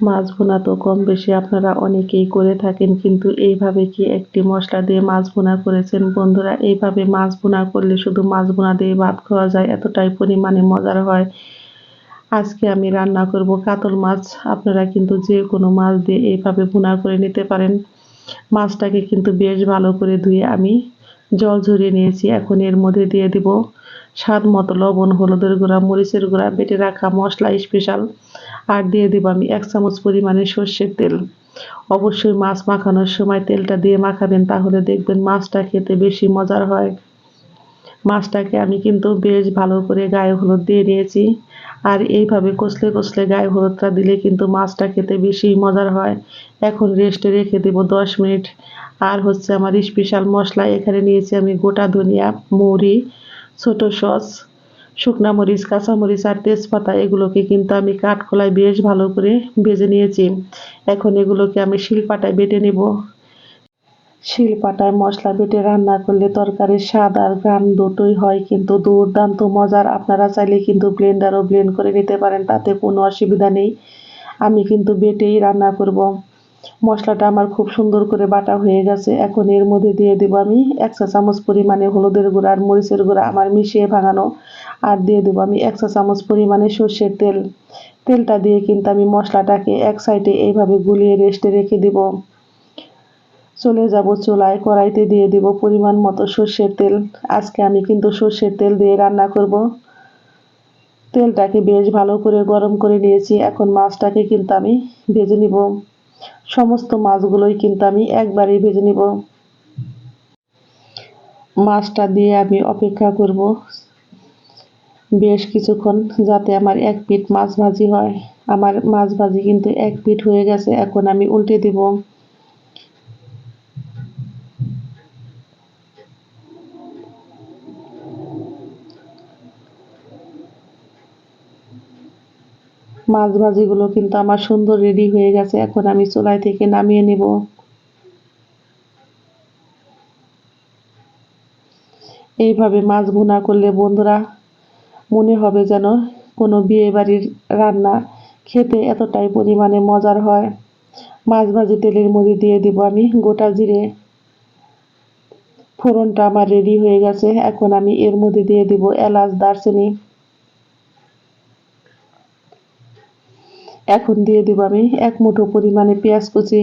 মাছ ভুনা তো কম বেশি আপনারা অনেকেই করে থাকেন, কিন্তু এইভাবে কি একটি মশলা দিয়ে মাছ ভুনা করেছেন? বন্ধুরা, এইভাবে মাছ ভুনা করলে শুধু মাছ ভুনা দিয়ে ভাত খাওয়া যায়, এতটাই পরিমাণে মজার হয়। আজকে আমি রান্না করব কাতল মাছ। আপনারা কিন্তু যে কোনো মাছ দিয়ে এইভাবে ভুনা করে নিতে পারেন। মাছটাকে কিন্তু বেশ ভালো করে ধুয়ে আমি জল ঝরিয়ে নিয়েছি। এখন এর মধ্যে দিয়ে দিব স্বাদ মতো লবণ, হলুদের গুঁড়া, মরিচের গুঁড়া, বেটে রাখা মশলা স্পেশাল আর দিয়ে দেবো আমি এক চামচ পরিমাণে সর্ষের তেল। অবশ্যই মাছ মাখানোর সময় তেলটা দিয়ে মাখাবেন, তাহলে দেখবেন মাছটা খেতে বেশি মজার হয়। মাছটাকে আমি কিন্তু বেশ ভালো করে গায়ে হলুদ দিয়ে নিয়েছি। আর এইভাবে কষলে কষলে গায়ে হলুদটা দিলে কিন্তু মাছটা খেতে বেশি মজার হয়। এখন রেস্টে রেখে দেবো দশ মিনিট। আর হচ্ছে আমার স্পেশাল মশলা এখানে নিয়েছি আমি গোটা ধনিয়া, মৌরি ছোট সস, শুকনা মরিচ কাঁচামরিচ আর তেজপাতা, এগুলোকে কিন্তু আমি কাঠখোলায় বেশ ভালো করে ভেজে নিয়েছি। এখন এগুলোকে আমি শিলপাটায় বেটে নেব। শিলপাটায় মশলা বেটে রান্না করলে তরকারির স্বাদ আর গ্রান দুটোই হয়, কিন্তু দুর্দান্ত মজার। আপনারা চাইলে কিন্তু ব্লেন্ডারও ব্লেন্ড করে নিতে পারেন, তাতে কোনো অসুবিধা নেই। আমি কিন্তু বেটেই রান্না করব। মশলাটা আমার খুব সুন্দর করে বাটা হয়ে গেছে। এখন এর মধ্যে দিয়ে দেবো আমি এক চা চামচ পরিমাণে হলুদের গুঁড়া আর মরিচের গুঁড়া আমার মিশিয়ে ভাঙানো। আর দিয়ে দেবো আমি এক চা চামচ পরিমাণে সর্ষের তেল। তেলটা দিয়ে কিন্তু আমি মশলাটাকে এক সাইডে এইভাবে গুলিয়ে রেস্টে রেখে দিব। চলে যাব চুলায় কড়াইতে দিয়ে দিব পরিমাণ মতো সর্ষের তেল। আজকে আমি কিন্তু সর্ষের তেল দিয়ে রান্না করব। তেলটাকে বেশ ভালো করে গরম করে নিয়েছি। এখন মাছটাকে কিন্তু আমি ভেজে নিব। সমস্ত মাছগুলোই কিন্তু আমি একবারেই ভেজে নিব। মাছটা দিয়ে আমি অপেক্ষা করব বেশ কিছুক্ষণ যাতে আমার এক পিঠ মাছ ভাজি হয়। আমার মাছ ভাজি কিন্তু এক পিঠ হয়ে গেছে, এখন আমি উল্টে দিব। মাছ ভাজিগুলো কিন্তু আমার সুন্দর রেডি হয়ে গেছে। এখন আমি চুলাই থেকে নামিয়ে নেব। এইভাবে মাছ ভুনা করলে বন্ধুরা মনে হবে যেন কোনো বিয়ে বাড়ির রান্না খেতে এতটাই পরিমাণে মজার হয়। মাছ ভাজি তেলের মধ্যে দিয়ে দিব আমি গোটা জিরে। ফোড়নটা আমার রেডি হয়ে গেছে। এখন আমি এর মধ্যে দিয়ে দিব এলাচ, দারচিনি। এখন দিয়ে দিব আমি এক মুঠো পরিমাণে পেঁয়াজ কুচি।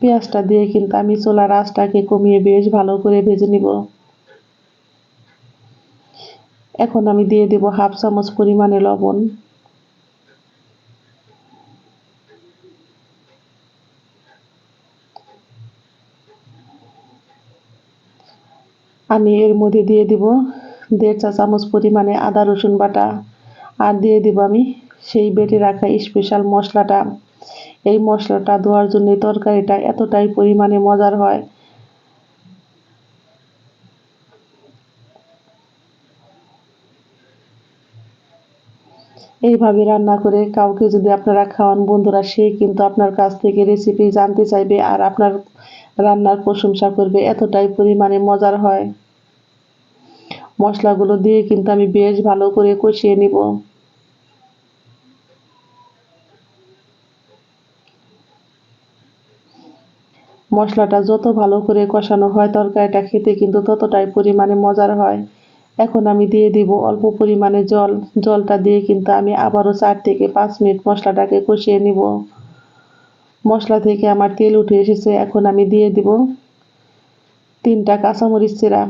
পেঁয়াজটা দিয়ে কিন্তু আমি চোলা আঁচটাকে কমিয়ে বেশ ভালো করে ভেজে নিব। এখন আমি দিয়ে দেব হাফ চামচ পরিমাণে লবণ। আমি এর মধ্যে দিয়ে দিব দেড় চা চামচ পরিমাণে আদা রসুন বাটা। আর দিয়ে দিব আমি সেই বেটে রাখা স্পেশাল মশলাটা। এই মশলাটা ধোয়ার জন্য তরকারিটা এতটাই পরিমাণে মজার হয়। এইভাবে রান্না করে কাউকে যদি আপনারা খাওয়ান, বন্ধুরা, সে কিন্তু আপনার কাছ থেকে রেসিপি জানতে চাইবে আর আপনার রান্নার প্রশংসা করবে। এতটাই পরিমাণে মজার হয়। মশলাগুলো দিয়ে কিন্তু আমি বেশ ভালো করে কষিয়ে নিব। মশলাটা যত ভালো করে কষানো হয়, তরকারিটা খেতে কিন্তু ততটাই পরিমাণে মজার হয়। এখন আমি দিয়ে দিব অল্প পরিমাণে জল। জলটা দিয়ে কিন্তু আমি আবারও চার থেকে পাঁচ মিনিট মশলাটাকে কষিয়ে নিব। মশলা থেকে আমার তেল উঠে এসেছে, এখন আমি দিয়ে দিব তিনটা কাঁচামরিচ চেরা।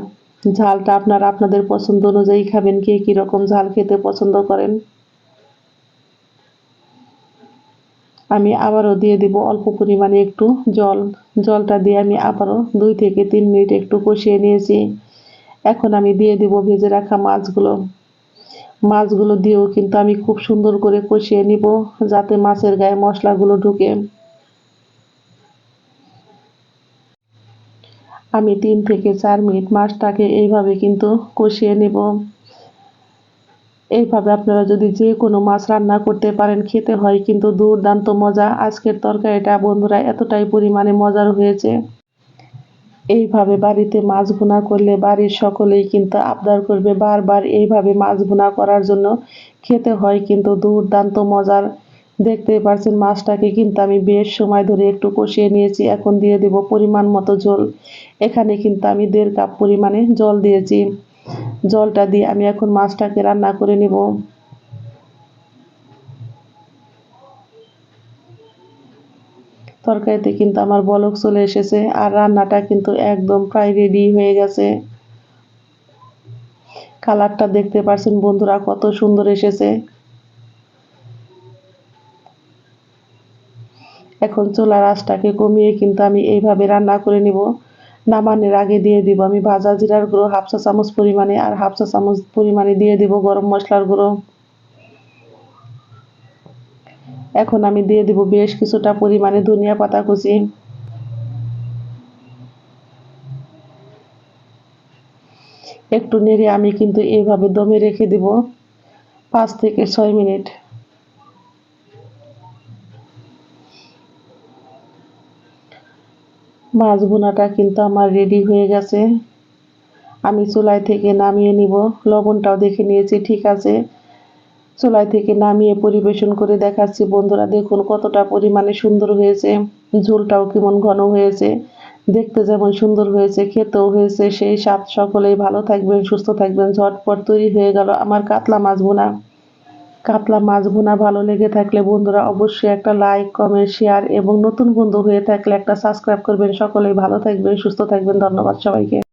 ঝালটা আপনারা আপনাদের পছন্দ অনুযায়ী খাবেন, কে কীরকম ঝাল খেতে পছন্দ করেন। আমি আবারও দিয়ে দিব অল্প পরিমাণে একটু জল। জলটা দিয়ে আমি আবারও দুই থেকে তিন মিনিট একটু কষিয়ে নিয়েছি। এখন আমি দিয়ে দেব ভেজে রাখা মাছগুলো। মাছগুলো দিয়েও কিন্তু আমি খুব সুন্দর করে কষিয়ে নিব যাতে মাছের গায়ে মশলাগুলো ঢুকে। আমি তিন থেকে চার মিনিট মাছটাকে এইভাবে কিন্তু কষিয়ে নেব। এইভাবে আপনারা যদি যে কোনো মাছ রান্না করতে পারেন, খেতে হয় কিন্তু দুর্দান্ত মজা। আজকের তরকারিটা বন্ধুরা এতটাই পরিমাণে মজার হয়েছে। এইভাবে বাড়িতে মাছ ভুনা করলে বাড়ির সকলেই কিন্তু আবদার করবে বারবার এইভাবে মাছ ভুনা করার জন্য। খেতে হয় কিন্তু দুর্দান্ত মজার। দেখতেই পারছেন মাছটাকে কিন্তু আমি বেশ সময় ধরে একটু কষিয়ে নিয়েছি, এখন দিয়ে দেব পরিমাণ মতো জল। এখানে কিন্তু আমি দেড় কাপ পরিমাণে জল দিয়েছি। জলটা দিয়ে আমি এখন মাছটাকে রান্না করে নেব। তরকারিতে কিন্তু আমার বলক চলে এসেছে আর রান্নাটা কিন্তু একদম প্রায় রেডি হয়ে গেছে। কালারটা দেখতে পারছেন বন্ধুরা, কত সুন্দর এসেছে। এখন চুলার আঁচটাকে কমিয়ে কিন্তু আমি এইভাবে রান্না করে নিব। নামানোর আগে দিয়ে দিব। আমি ভাজা জিরার গুঁড়ো হাফ চা চামচ পরিমাণে আর হাফ চা চামচ পরিমাণে দিয়ে দিব গরম মশলার গুঁড়ো। এখন আমি দিয়ে দিব বেশ কিছুটা পরিমাণে ধনিয়া পাতা কুচি। একটু নেড়ে আমি কিন্তু এইভাবে দমে রেখে দিব পাঁচ থেকে ছয় মিনিট। মাছ বোনাটা কিন্তু আমার রেডি হয়ে গেছে। আমি চুলাই থেকে নামিয়ে নিব। লবণটাও দেখে নিয়েছি, ঠিক আছে। চুলাই থেকে নামিয়ে পরিবেশন করে দেখাচ্ছি। বন্ধুরা, দেখুন কতটা পরিমাণে সুন্দর হয়েছে। ঝোলটাও কেমন ঘন হয়েছে। দেখতে যেমন সুন্দর হয়েছে, খেতেও হয়েছে। সেই স্বাদ সকলেই ভালো থাকবেন, সুস্থ থাকবেন। ঝটপট তৈরি হয়ে গেল আমার কাতলা মাছ বোনা কাতলা মাছ ভুনা ভালো লেগে থাকলে বন্ধুরা অবশ্যই একটা লাইক কমেন্ট শেয়ার এবং নতুন বন্ধু হয়ে থাকলে একটা সাবস্ক্রাইব করবেন। সকলেই ভালো থাকবেন, সুস্থ থাকবেন। ধন্যবাদ সবাইকে।